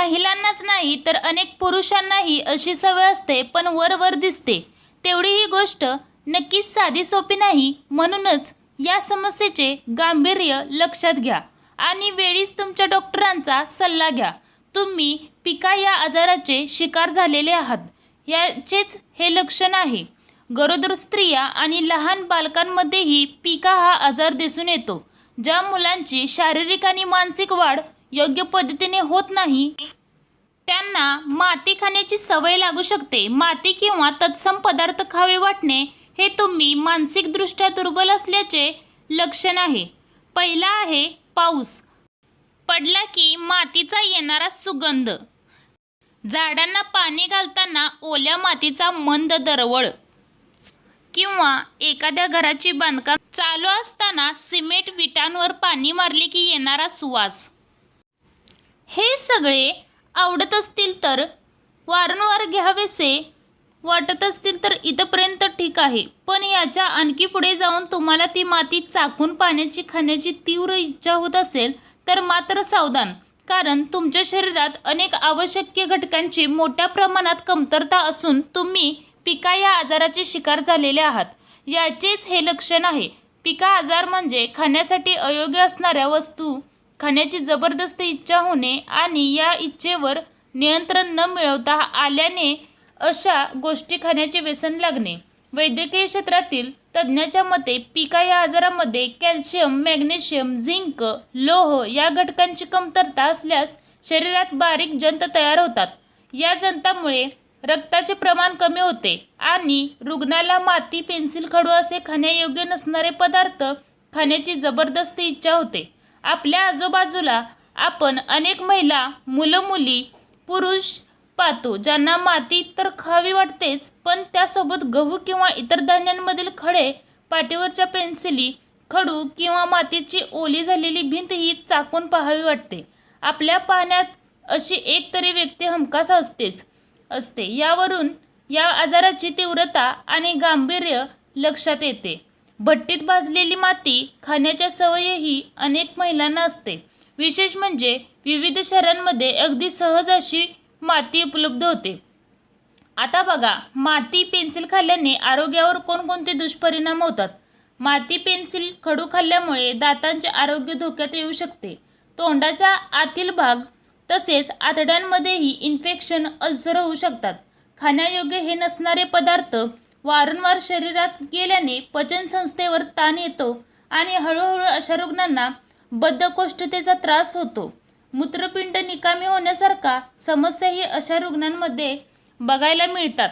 महिलांनाच नाही तर अनेक पुरुषांनाही अशी सवय असते पण वर वर दिसते. तेवढी ही गोष्ट नक्कीच साधी सोपी नाही. म्हणूनच या समस्येचे गांभीर्य लक्षात घ्या आणि वेळीच तुमच्या डॉक्टरांचा सल्ला घ्या. तुम्ही पिका या आजाराचे शिकार झालेले आहात याचेच हे लक्षण आहे. गरोदर स्त्रिया आणि लहान बालकांमध्येही पिका हा आजार दिसून येतो ज्या मुलांची शारीरिक आणि मानसिक वाढ योग्य पद्धतीने होत नाही त्यांना माती खाण्याची सवय लागू शकते. माती किंवा तत्सम पदार्थ खावे वाटणे हे तुम्ही मानसिकदृष्ट्या दुर्बल असल्याचे लक्षण आहे. पहिला आहे पाऊस. पडला की मातीचा येणारा सुगंध. झाडांना पाणी घालताना ओल्या मातीचा मंद दरवळ किंवा एखाद्या घराची बांधकाम चालू असताना सिमेंट विटांवर पाणी मारले की येणारा सुवास. हे सगळे आवडत असतील तर वारंवार घ्यावेसे. वाटत असतील तर इथपर्यंत ठीक आहे. पण याच्या आणखी पुढे जाऊन तुम्हाला ती माती चाकून पाण्याची खाण्याची तीव्र इच्छा होत असेल तर मात्र सावधान. कारण तुमच्या शरीरात अनेक आवश्यक घटकांची मोठ्या प्रमाणात कमतरता असून तुम्ही पिका या आजाराचे शिकार झालेले आहात. याचेच हे लक्षण आहे. पिका आजार म्हणजे खाण्यासाठी अयोग्य असणाऱ्या वस्तू खाण्याची जबरदस्त इच्छा होणे आणि या इच्छेवर नियंत्रण न मिळवता आल्याने अशा गोष्टी खाण्याचे व्यसन लागणे. वैद्यकीय क्षेत्रातील तज्ज्ञाच्या मते पिका या आजारामध्ये कॅल्शियम मॅग्नेशियम झिंक लोह या घटकांची कमतरता असल्यास शरीरात बारीक जंत तयार होतात. या जंतामुळे रक्ताचे प्रमाण कमी होते आणि रुग्णाला माती पेन्सिल खडू असे खाण्यायोग्य नसणारे पदार्थ खाण्याची जबरदस्त इच्छा होते. आपल्या आजूबाजूला आपण अनेक महिला मुलं मुली पुरुष पाहतो ज्यांना माती तर खावी वाटतेच पण त्यासोबत गहू किंवा इतर धान्यांमधील खडे पाठीवरच्या पेन्सिली खडू किंवा मातीची ओली झालेली भिंत ही चाकून पाहावी वाटते. आपल्या पाहण्यात अशी एक तरी व्यक्ती हमखास असतेच असते. यावरून या आजाराची तीव्रता आणि गांभीर्य लक्षात येते. भट्टीत भाजलेली माती खाण्याच्या सवयीही अनेक महिलांना असते. विशेष म्हणजे विविध शहरांमध्ये अगदी सहज अशी माती उपलब्ध होते. आता बघा माती पेन्सिल खाल्ल्याने आरोग्यावर कोणकोणते दुष्परिणाम होतात? माती पेन्सिल खडू खाल्ल्यामुळे दातांचे आरोग्य धोक्यात येऊ शकते. तोंडाच्या आतील भाग तसेच आतड्यांमध्येही इन्फेक्शन अल्सर होऊ शकतात. खाण्यायोग्य हे नसणारे पदार्थ वारंवार शरीरात गेल्याने पचनसंस्थेवर ताण येतो आणि हळूहळू अशा रुग्णांना बद्धकोष्ठतेचा त्रास होतो. मूत्रपिंड निकामी होण्यासारखा समस्याही अशा रुग्णांमध्ये बघायला मिळतात.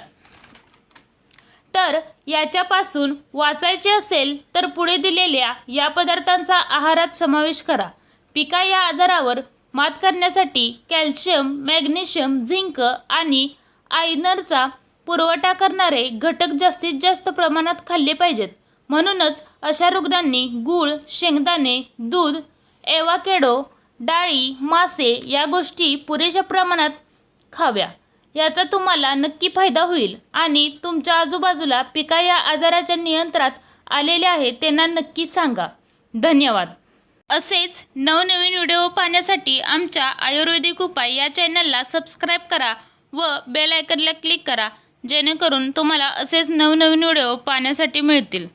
तर याच्यापासून वाचायचे असेल तर पुढे दिलेल्या या पदार्थांचा आहारात समावेश करा. पिका या आजारावर मात करण्यासाठी कॅल्शियम मॅग्नेशियम झिंक आणि आयनरचा पुरवठा करणारे घटक जास्तीत जास्त प्रमाणात खाल्ले पाहिजेत. म्हणूनच अशा रुग्णांनी गूळ शेंगदाणे दूध एवाकेडो डाळी मासे या गोष्टी पुरेशा प्रमाणात खाव्या. याचा तुम्हाला नक्की फायदा होईल आणि तुमच्या आजूबाजूला पिका या आजाराच्या नियंत्रणात आलेले आहेत त्यांना नक्की सांगा. धन्यवाद. असेच नवनवीन व्हिडिओ पाहण्यासाठी आमच्या आयुर्वेदिक उपाय या चॅनलला सबस्क्राईब करा व बेल आयकनला क्लिक करा. जेणेकरून तुम्हाला असेच नवनवीन व्हिडिओ पाहण्यासाठी मिळतील.